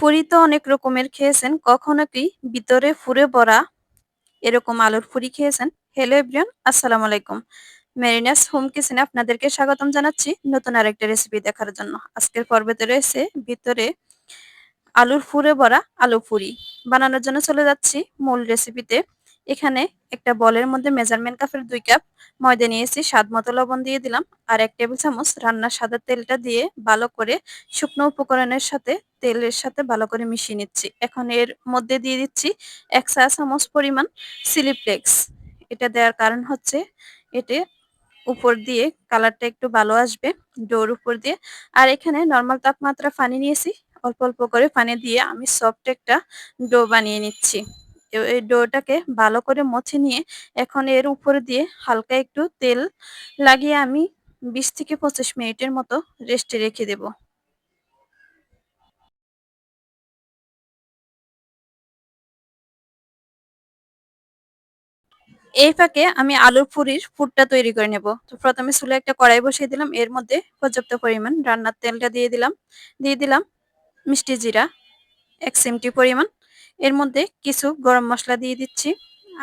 ফুরি তো অনেক রকমের খেয়েছেন। কখনো কি ভিতরে ফুরে ভরা এরকম আলুর ফুরি খেয়েছেন? হ্যালো এভরিয়ান আসসালামু আলাইকুম। মেরিনাস হোম কিচেনে আপনাদেরকে স্বাগতম জানাচ্ছি নতুন আরেকটা রেসিপি দেখার জন্য। আজকের পর্বেতে রয়েছে ভিতরে আলুর ফুরে ভরা আলু ফুরি। বানানোর জন্য চলে যাচ্ছি মূল রেসিপিতে। এখানে একটা বলের মধ্যে মেজারমেন্ট কাপের দুই কাপ ময়দা নিয়েছি, স্বাদ মতো লবণ দিয়ে দিলাম আর এক টেবিল চামচ রান্নার সাদা তেলটা দিয়ে ভালো করে শুকনো উপকরণের সাথে তেলের সাথে ভালো করে মিশিয়ে নিচ্ছি। এখন এর মধ্যে দিয়ে দিচ্ছি ১ চা চামচ পরিমাণ চিলি ফ্লেক্স। এটা দেওয়ার কারণ হচ্ছে এতে উপর দিয়ে কালারটা একটু ভালো আসবে ডোর উপর দিয়ে। আর এখানে নরমাল তাপমাত্রা পানি নিয়েছি। অল্প, অল্প করে পানি দিয়ে আমি সফট একটা ডো বানিয়ে নিচ্ছি। এই ডোটাকে ভালো করে মথে নিয়ে এখন এর উপর দিয়ে হালকা একটু তেল লাগিয়ে আমি ২০ থেকে ২৫ মিনিটের মতো রেস্টে রেখে দেব। এই ফাঁকে আমি আলুর পুরির পুরটা তৈরি করে নেব। তো প্রথমে চুলে একটা কড়াই বসিয়ে দিলাম। এর মধ্যে পর্যাপ্ত পরিমাণ রান্নার তেলটা দিয়ে দিলাম। দিয়ে দিলাম মিষ্টি জিরা, এক চিমটি পরিমাণ। এর মধ্যে কিছু গরম মশলা দিয়ে দিচ্ছি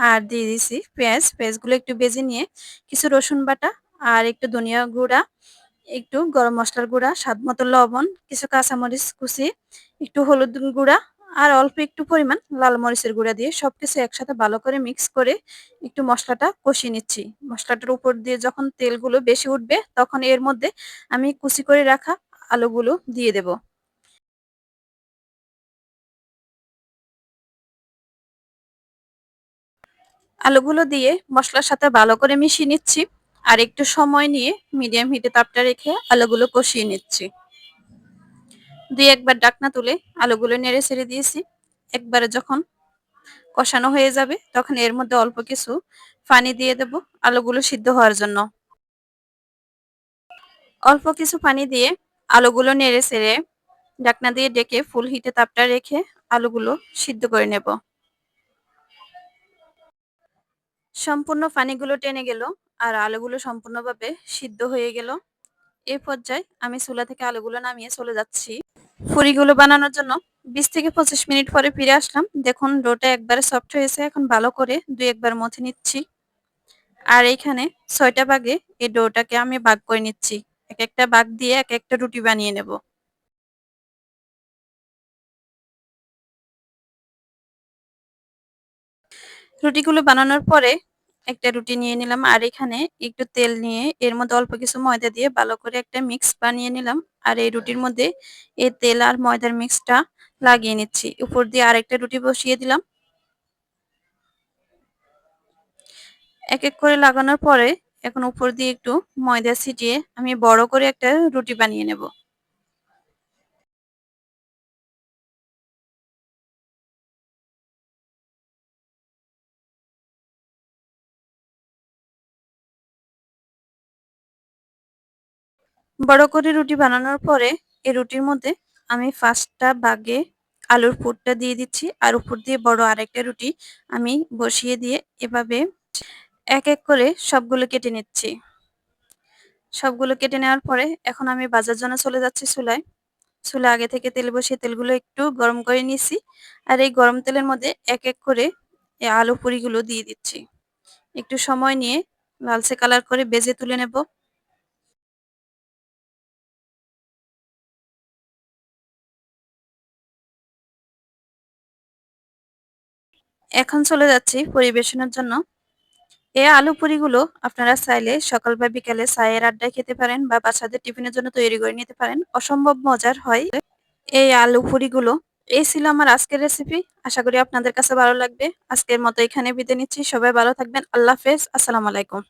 আর দিয়ে দিচ্ছি পেঁয়াজ। পেঁয়াজগুলো একটু বেজে নিয়ে কিছু রসুন বাটা আর একটু ধনিয়া গুঁড়া, একটু গরম মশলার গুঁড়া, স্বাদ মতো লবণ, কিছু কাঁচামরিচ কুচি, একটু হলুদ গুঁড়া আর অল্প একটু পরিমাণ লাল মরিচের গুঁড়া দিয়ে সবকিছু একসাথে ভালো করে মিক্স করে একটু মশলাটা কষিয়ে নিচ্ছি। মশলাটার উপর দিয়ে যখন তেলগুলো বেশি উঠবে তখন এর মধ্যে আমি কুচি করে রাখা আলুগুলো দিয়ে দেব। আলুগুলো দিয়ে মশলার সাথে ভালো করে মিশিয়ে নিচ্ছি। আর একটু সময় নিয়ে মিডিয়াম হিটে তাপটা রেখে আলুগুলো কষিয়ে নিচ্ছি। দুই একবার ডাকনা তুলে আলুগুলো নেড়ে ছেড়ে দিয়েছি। একবারে যখন কষানো হয়ে যাবে তখন এর মধ্যে অল্প কিছু পানি দিয়ে দেব আলুগুলো সিদ্ধ হওয়ার জন্য। অল্প কিছু পানি দিয়ে আলুগুলো নেড়ে ছেড়ে ডাকনা দিয়ে ডেকে ফুল হিটে তাপটা রেখে আলুগুলো সিদ্ধ করে নেব। সম্পূর্ণ পানিগুলো টেনে গেল আর আলুগুলো সম্পূর্ণভাবে সিদ্ধ হয়ে গেল। এই পর্যায়ে আমি চুলা থেকে আলুগুলো নামিয়ে চলে যাচ্ছি। ফুরিগুলো বানানোর জন্য বিশ থেকে পঁচিশ মিনিট পরে ফিরে আসলাম। দেখুন ডোটা একবারে সফট হয়েছে। এখন ভালো করে দুই একবার মথে নিচ্ছি। আর এইখানে ছয়টা ভাগে এই ডোটাকে আমি ভাগ করে নিচ্ছি। এক একটা ভাগ দিয়ে এক একটা রুটি বানিয়ে নেব। রুটিগুলো বানানোর পরে একটা রুটি নিয়ে নিলাম আর এখানে একটু তেল নিয়ে এর মধ্যে অল্প কিছু ময়দা দিয়ে ভালো করে একটা মিক্স বানিয়ে নিলাম। আর এই রুটির মধ্যে এই তেল আর ময়দার মিক্সটা লাগিয়ে নিচ্ছি। উপর দিয়ে আরেকটা রুটি বসিয়ে দিলাম। এক এক করে লাগানোর পরে এখন উপর দিয়ে একটু ময়দা ছিটিয়ে আমি বড় করে একটা রুটি বানিয়ে নেব। বড় করে রুটি বানানোর পরে এই রুটির মধ্যে আমি ফার্স্টটা বাগে আলুর পুরটা দিয়ে দিচ্ছি। আর উপর দিয়ে বড় আরেকটা রুটি আমি বসিয়ে দিয়ে এভাবে এক এক করে সবগুলো কেটে নিচ্ছি। সবগুলো কেটে নেওয়ার পরে এখন আমি বাজার জন্য চলে যাচ্ছি চুলায়। চুলা আগে থেকে তেল বসিয়ে তেলগুলো একটু গরম করে নিয়েছি। আর এই গরম তেলের মধ্যে এক এক করে আলু পুরিগুলো দিয়ে দিচ্ছি। একটু সময় নিয়ে লালচে কালার করে বেজে তুলে নেব। এখন চলে যাচ্ছি পরিবেশনের জন্য। এই আলু পুরিগুলো আপনারা চাইলে সকাল বা বিকালে চায়ের আড্ডায় খেতে পারেন বা বাচ্চাদের টিফিনের জন্য তৈরি করে নিতে পারেন। অসম্ভব মজার হয় এই আলু পুরিগুলো। এই ছিল আমার আজকের রেসিপি আশা করি আপনাদের কাছে ভালো লাগবে। আজকের মতো এখানে বিদে নিচ্ছি। সবাই ভালো থাকবেন। আল্লাহ হাফেজ। আসসালামু আলাইকুম।